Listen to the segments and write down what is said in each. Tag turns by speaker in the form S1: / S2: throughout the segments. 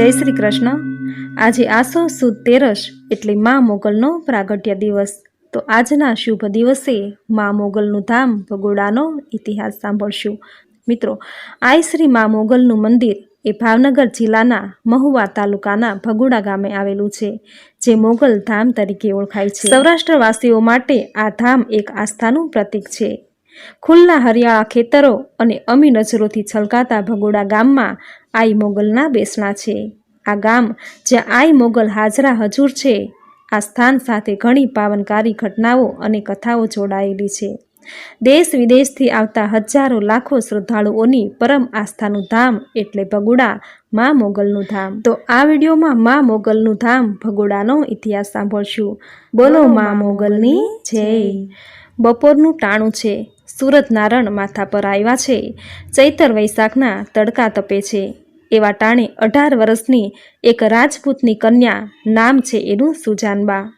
S1: જય શ્રી કૃષ્ણ. આજે આસો સુદ તેરસ એટલે મા મોગલનો પ્રાગટ્ય દિવસ. તો આજના શુભ દિવસે મા મોગલનું ધામ ભગોડાનો ઇતિહાસ સાંભળશું. મિત્રો, આઈ શ્રી મા મોગલનું મંદિર એ ભાવનગર જિલ્લાના મહુવા તાલુકાના ભગુડા ગામે આવેલું છે, જે મોગલ ધામ તરીકે ઓળખાય છે. સૌરાષ્ટ્રવાસીઓ માટે આ ધામ એક આસ્થાનું પ્રતીક છે. ખુલ્લા હરિયાળા ખેતરો અને અમી નજરોથી છલકાતા ભગોડા ગામમાં આઈ મોગલના બેસણા છે. આ ગામ જ્યાં આઈ મોગલ હાજરા હજુર છે આ સ્થાન સાથે ઘણી પાવનકારી ઘટનાઓ અને કથાઓ જોડાયેલી છે. દેશ વિદેશથી આવતા હજારો લાખો શ્રદ્ધાળુઓની પરમ આસ્થાનું ધામ એટલે ભગોડા મા મોગલનું ધામ. તો આ વિડીયોમાં મા મોગલનું ધામ ભગોડાનો ઇતિહાસ સાંભળશું. બોલો મા મોગલની જય. બપોરનું ટાણું છે. સુરત નારણ માથા પર આવ્યા છે. ચૈતર વૈશાખના તડકા તપે છે. એવા ટાણે અઢાર વર્ષની એક રાજપૂતની કન્યા નામ છે એનું સુજાનબા.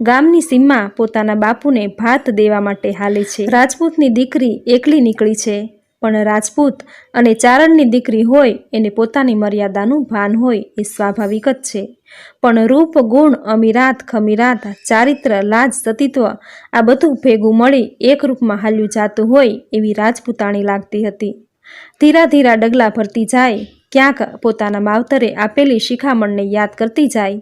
S1: ગામની સીમમાં પોતાના બાપુને ભાત દેવા માટે હાલે છે. રાજપૂતની દીકરી એકલી નીકળી છે. પણ રાજપૂત અને ચારણની દીકરી હોય એને પોતાની મર્યાદાનું ભાન હોય એ સ્વાભાવિક જ છે. પણ રૂપ, ગુણ, અમીરાત, ખમીરાત, ચારિત્ર, લાજ, સતીત્વ આ બધું ભેગું મળી એક રૂપમાં હાલ્યું જાતું હોય એવી રાજપૂતાણી લાગતી હતી. ધીરા ધીરા ડગલા ભરતી જાય, ક્યાંક પોતાના માવતરે આપેલી શિખામણને યાદ કરતી જાય,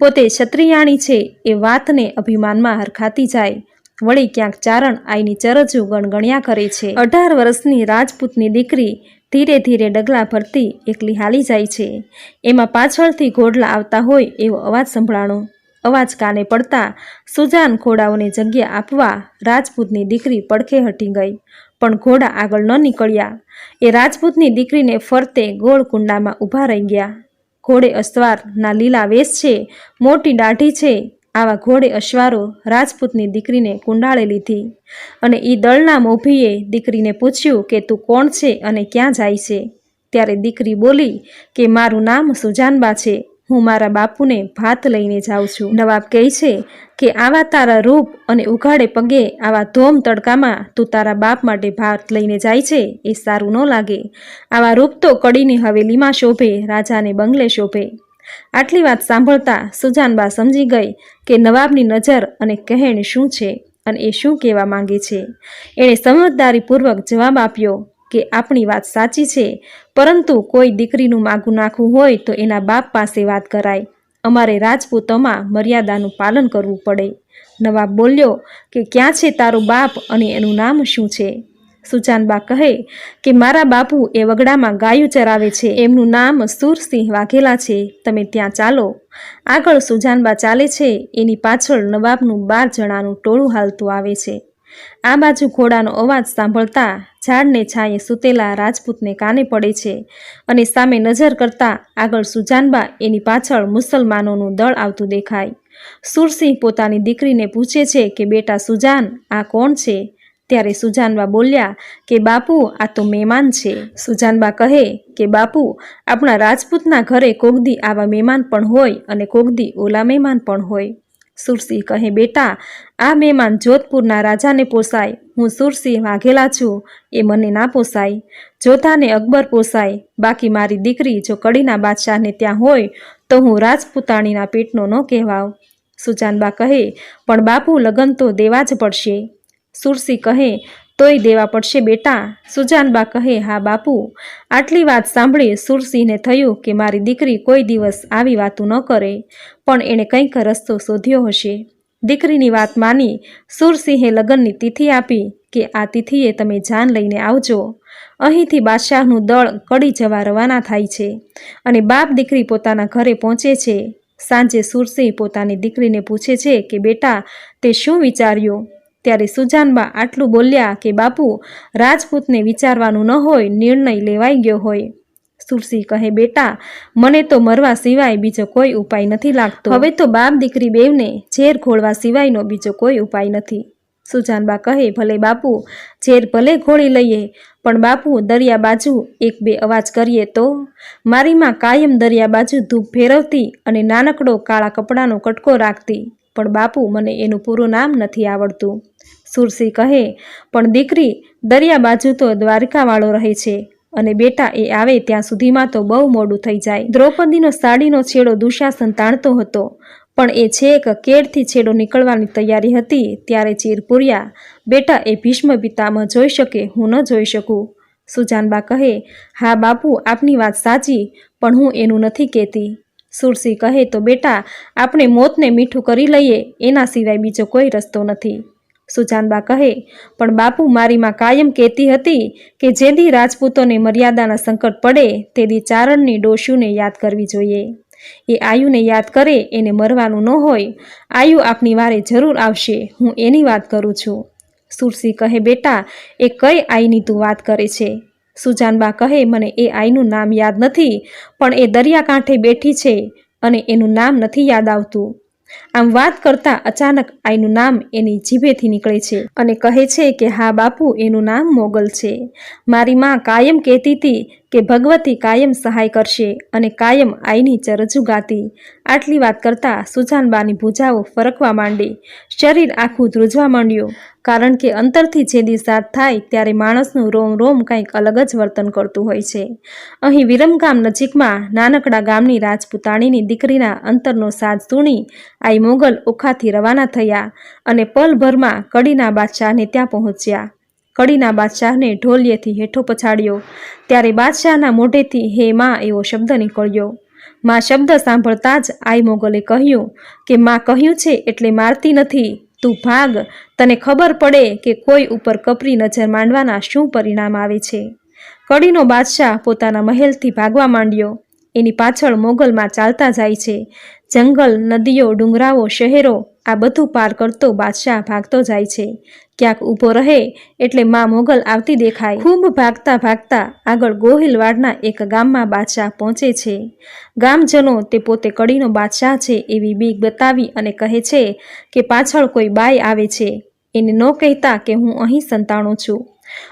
S1: પોતે ક્ષત્રિયાણી છે એ વાતને અભિમાનમાં હરખાતી જાય વળી ક્યાંક ચારણ આઈની ચરજુ ગણગણ્યા કરે છે. અઢાર વર્ષની રાજપૂતની દીકરી ધીરે ધીરે ડગલા ભરતી એકલી હાલી જાય છે. એમાં પાછળથી ઘોડલા આવતા હોય એવો અવાજ સંભળાણો. અવાજ કાને પડતા સુજાન ઘોડાઓને જગ્યા આપવા રાજપૂતની દીકરી પડખે હટી ગઈ. પણ ઘોડા આગળ ન નીકળ્યા. એ રાજપૂતની દીકરીને ફરતે ગોળ કુંડામાં ઊભા રહી ગયા. ઘોડે અસવારના લીલા વેશ છે, મોટી દાઢી છે આવા ઘોડે અશ્વારો રાજપૂતની દીકરીને કુંડાળે લીધી અને એ દળના મોભીએ દીકરીને પૂછ્યું કે તું કોણ છે અને ક્યાં જાય છે? ત્યારે દીકરી બોલી કે મારું નામ સુજાનબા છે. હું મારા બાપુને ભાત લઈને જાઉં છું. નવાબ કહે છે કે આવા તારા રૂપ અને ઉઘાડે પગે આવા ધોમ તડકામાં તું તારા બાપ માટે ભાત લઈને જાય છે એ સારું ન લાગે. આવા રૂપ તો કડીની હવેલીમાં શોભે, રાજાને બંગલે શોભે. આટલી વાત સાંભળતા સુજાનબા સમજી ગઈ કે નવાબની નજર અને કહેણ શું છે અને એ શું કહેવા માંગે છે. એણે સમજદારીપૂર્વક જવાબ આપ્યો કે આપણી વાત સાચી છે, પરંતુ કોઈ દીકરીનું માગું નાખવું હોય તો એના બાપ પાસે વાત કરાય. અમારે રાજપૂતોમાં મર્યાદાનું પાલન કરવું પડે. નવાબ બોલ્યો કે ક્યાં છે તારો બાપ અને એનું નામ શું છે? સુજાનબા કહે કે, મારા બાપુ એ વગડામાં ગાયું ચરાવે છે. એમનું નામ સુરસિંહ વાઘેલા છે. તમે ત્યાં ચાલો. આગળ સુજાનબા ચાલે છે. એની પાછળ નવાબનું બાર જણાનું ટોળું હાલતું આવે છે. આ બાજુ ઘોડાનો અવાજ સાંભળતા ઝાડને છાંયે સૂતેલા રાજપૂતને કાને પડે છે અને સામે નજર કરતા આગળ સુજાનબા એની પાછળ મુસલમાનોનું દળ આવતું દેખાય. સુરસિંહ પોતાની દીકરીને પૂછે છે કે, બેટા સુજાન, આ કોણ છે? ત્યારે સુજાનબા બોલ્યા કે, બાપુ, આ તો મહેમાન છે. સુજાનબા કહે કે, બાપુ, આપણા રાજપૂતના ઘરે કોગદી આવા મહેમાન પણ હોય અને કોગદી ઓલા મહેમાન પણ હોય. સુરસિંહ કહે, બેટા, આ મહેમાન જોધપુરના રાજાને પોસાય. હું સુરસિંહ વાઘેલા છું. એ મને ના પોસાય. જોધાને અકબર પોસાય. બાકી મારી દીકરી જો કડીના બાદશાહને ત્યાં હોય, તો હું રાજપૂતાણીના પેટનો ન કહેવાવ સુજાનબા કહે, પણ બાપુ, લગન તો દેવા જ પડશે. સુરસિંહ કહે, તોય દેવા પડશે બેટા. સુજાનબા કહે, હા બાપુ. આટલી વાત સાંભળી સુરસિંહને થયું કે મારી દીકરી કોઈ દિવસ આવી વાતું ન કરે, પણ એણે કંઈક રસ્તો શોધ્યો હશે. દીકરીની વાત માની સુરસિંહે લગ્નની તિથિ આપી કે આ તિથિએ તમે જાન લઈને આવજો. અહીંથી બાદશાહનું દળ કડી જવા રવાના થાય છે અને બાપ દીકરી પોતાના ઘરે પહોંચે છે. સાંજે સુરસિંહ પોતાની દીકરીને પૂછે છે કે, બેટા, તે શું વિચાર્યું? ત્યારે સુજાનબા આટલું બોલ્યા કે, બાપુ, રાજપૂતને વિચારવાનું ન હોય, નિર્ણય લેવાઈ ગયો હોય. સુરસી કહે, બેટા, મને તો મરવા સિવાય બીજો કોઈ ઉપાય નથી લાગતો. હવે તો બાપ દીકરી બેવને ઝેર ખોળવા સિવાયનો બીજો કોઈ ઉપાય નથી. સુજાનબા કહે, ભલે બાપુ, ઝેર ભલે ખોળી લઈએ, પણ બાપુ, દરિયા બાજુ એક બે અવાજ કરીએ તો? મારી માં કાયમ દરિયા બાજુ ધૂપ ફેરવતી અને નાનકડો કાળા કપડાનો કટકો રાખતી. પણ બાપુ મને એનું પૂરું નામ નથી આવડતું. સુરસી કહે, પણ દીકરી, દરિયા બાજુ તો દ્વારકાવાળો રહે છે અને બેટા એ આવે ત્યાં સુધીમાં તો બહુ મોડું થઈ જાય. દ્રૌપદીનો સાડીનો છેડો દુશાસન તાણતો હતો, પણ એ છેક કેડથી છેડો નીકળવાની તૈયારી હતી ત્યારે ચીર પૂર્યા, બેટા એ ભીષ્મ પિતામાં જોઈ શકે, હું ન જોઈ શકું. સુજાનબા કહે, હા બાપુ, આપની વાત સાચી, પણ હું એનું નથી કહેતી. સુરસી કહે, તો બેટા, આપણે મોતને મીઠું કરી લઈએ, એના સિવાય બીજો કોઈ રસ્તો નથી. સુજાનબા કહે, પણ બાપુ મારી માં કાયમ કહેતી હતી કે જેદી રાજપૂતોને મર્યાદાના સંકટ પડે, તેદી ચારણની ડોશુને યાદ કરવી જોઈએ. એ આયુને યાદ કરે, એને મરવાનું ન હોય. આયુ આપની વારે જરૂર આવશે, હું એની વાત કરું છું. સુરસી કહે, બેટા, એ કઈ આઈની તું વાત કરે છે? સુજાનબા કહે, મને એ આઈનું નામ યાદ નથી, પણ એ દરિયાકાંઠે બેઠી છે અને એનું નામ નથી યાદ આવતું. આમ વાત કરતા અચાનક આઈનું નામ એની જીભેથી નીકળે છે અને કહે છે કે, હા બાપુ, એનું નામ મોગલ છે. મારી માં કાયમ કહેતી હતી કે ભગવતી કાયમ સહાય કરશે અને કાયમ આઈની ચરજુ ગાતી. આટલી વાત કરતા સુજાનબાની ભૂજાઓ ફરકવા માંડી. શરીર આખું ધ્રુજવા માંડ્યું. કારણ કે અંતરથી જે દિશાત થાય ત્યારે માણસનું રોમ રોમ કંઈક અલગ જ વર્તન કરતું હોય છે. અહીં વિરમગામ નજીકમાં નાનકડા ગામની રાજપૂતાણીની દીકરીના અંતરનો સાજ સુણી આઈ મોગલ ઓખાથી રવાના થયા અને પલભરમાં કડીના બાદશાહને ત્યાં પહોંચ્યા. કડીના બાદશાહને ઢોલિયેથી હેઠો પછાડ્યો. ત્યારે બાદશાહના મોઢેથી હે માં એવો શબ્દ નીકળ્યો. માં શબ્દ સાંભળતા જ આઈ મોગલે કહ્યું કે, માં કહ્યું છે એટલે મારતી નથી. તું ભાગ. તને ખબર પડે કે કોઈ ઉપર કપરી નજર માંડવાના શું પરિણામ આવે છે. કડીનો બાદશાહ પોતાના મહેલથી ભાગવા માંડ્યો. એની પાછળ મોગલમાં ચાલતા જાય છે. જંગલ, નદીઓ, ડુંગરાઓ, શહેરો આ બધું પાર કરતો બાદશાહ ભાગતો જાય છે. ક્યાંક ઊભો રહે એટલે માં મોગલ આવતી દેખાય. ખૂબ ભાગતા ભાગતા આગળ ગોહિલવાડના એક ગામમાં બાદશાહ પહોંચે છે. ગામજનો તે પોતે કડીનો બાદશાહ છે એવી બીક બતાવી અને કહે છે કે પાછળ કોઈ બાઈ આવે છે. એને ન કહેતા કે હું અહીં સંતાણું છું.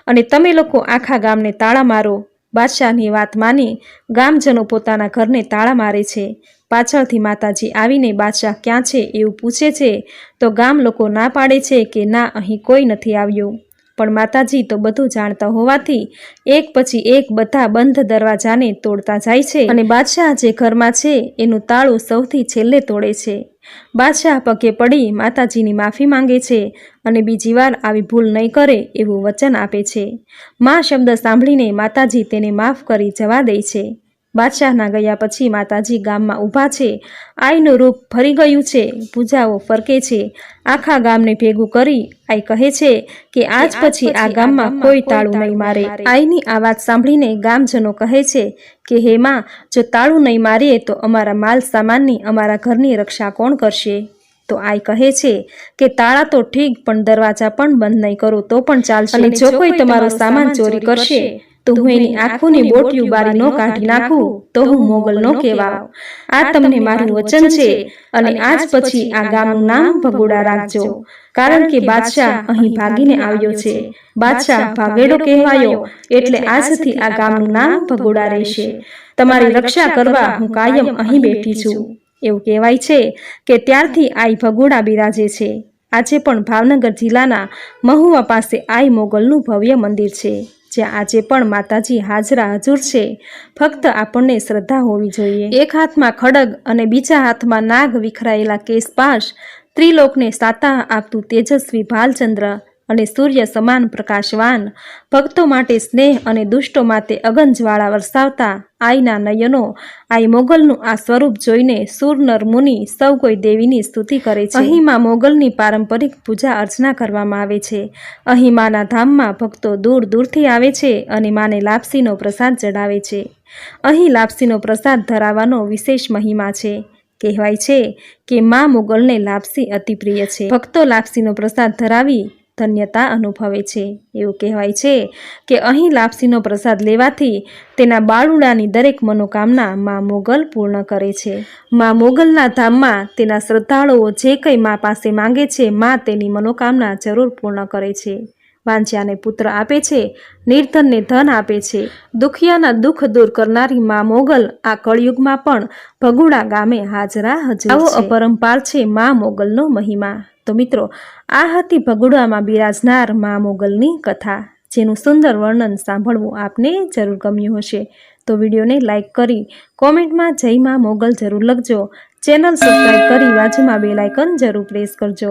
S1: અને તમે લોકો આખા ગામને તાળા મારો. બાદશાહની વાત માની ગામજનો પોતાના ઘરને તાળા મારે છે. પાછળથી માતાજી આવીને બાદશાહ ક્યાં છે એવું પૂછે છે, તો ગામ લોકો ના પાડે છે કે ના, અહીં કોઈ નથી આવ્યું. પણ માતાજી તો બધું જાણતા હોવાથી એક પછી એક બધા બંધ દરવાજાને તોડતા જાય છે અને બાદશાહ જે ઘરમાં છે એનું તાળું સૌથી છેલ્લે તોડે છે. બાદશાહ પગે પડી માતાજીની માફી માંગે છે અને બીજી વાર આવી ભૂલ નહીં કરે એવું વચન આપે છે. મા શબ્દ સાંભળીને માતાજી તેને માફ કરી જવા દે છે. બાદશાહના ગયા પછી માતાજી ગામમાં ઊભા છે. આઈનું રૂપ ફરી ગયું છે. પૂજાઓ ફરકે છે. આખા ગામને ભેગું કરી આઈ કહે છે કે આજ પછી આ ગામમાં કોઈ તાળું નહીં મારે. આઈની આ વાત સાંભળીને ગામજનો કહે છે કે હે માં જો તાળું નહીં મારીએ તો અમારા માલ સામાનની અમારા ઘરની રક્ષા કોણ કરશે? તો આઈ કહે છે કે તાળા તો ઠીક પણ દરવાજા પણ બંધ નહીં કરો તો પણ ચાલશે. અને જો કોઈ તમારો સામાન ચોરી કરશે તો હું એની આંખોની બોટી ઉબારી ન કાઢી નાખું તો હું મોગલ નો કહેવાવ. આ તમને મારું વચન છે અને આજ પછી આ ગામનું નામ ભગોડા રાખજો. કારણ કે બાદશાહ અહીં ભાગીને આવ્યો છે. બાદશાહ ભાગેડો કહેવાયો. એટલે આજથી આ ગામનું નામ ભગોડા રહેશે. તમારી રક્ષા કરવા હું કાયમ અહીં બેઠી છું. એવું કહેવાય છે કે ત્યારથી આઈ ભગોડા બિરાજે છે. આજે પણ ભાવનગર જિલ્લાના મહુવા પાસે આઈ મોગલનું ભવ્ય મંદિર છે, જ્યાં આજે પણ માતાજી હાજરા હજુર છે. ફક્ત આપણને શ્રદ્ધા હોવી જોઈએ. એક હાથમાં ખડગ અને બીજા હાથમાં નાગ વિખરાયેલા કેસપાશ ત્રિલોકને સાતા આપતું તેજસ્વી ભાલચંદ્ર અને સૂર્ય સમાન પ્રકાશવાન. ભક્તો માટે સ્નેહ અને દુષ્ટો માટે અગનજવાળા વરસાવતા આઈના નયનો. આઈ મોગલનું આ સ્વરૂપ જોઈને સુર નર મુનિ સૌ કોઈ દેવીની સ્તુતિ કરે છે. અહીં માં મોગલની પારંપરિક પૂજા અર્ચના કરવામાં આવે છે. અહીં માના ધામમાં ભક્તો દૂર દૂરથી આવે છે અને માને લાપસીનો પ્રસાદ ચડાવે છે. અહીં લાપસીનો પ્રસાદ ધરાવવાનો વિશેષ મહિમા છે. કહેવાય છે કે મા મોગલને લાપસી અતિ પ્રિય છે. ભક્તો લાપસીનો પ્રસાદ ધરાવી ધન્યતા અનુભવે છે. એવું કહેવાય છે કે અહીં લાપસીનો પ્રસાદ લેવાથી તેના બાળુડાની દરેક મનોકામના મા મોગલ પૂર્ણ કરે છે. મા મોગલના ધામમાં તેના શ્રદ્ધાળુઓ જે કંઈ મા પાસે માંગે છે, મા તેની મનોકામના જરૂર પૂર્ણ કરે છે. વાંચ્યાને પુત્ર આપે છે નિર્ધનને ધન આપે છે. દુખિયાના દુઃખ દૂર કરનારી મા મોગલ આ કળયુગમાં પણ ભગુડા ગામે હાજરા હજુ આવો અપરંપાર છે મા મોગલનો મહિમા. તો મિત્રો આ હતી ભગુડામાં બિરાજનાર મા મોગલની કથા જેનું સુંદર વર્ણન સાંભળવું આપને જરૂર ગમ્યું હશે. તો વિડીયોને લાઇક કરી કોમેન્ટમાં જય મા મોગલ જરૂર લખજો. ચેનલ સબસ્ક્રાઈબ કરી બાજુમાં બે લાઇકન જરૂર પ્રેસ કરજો.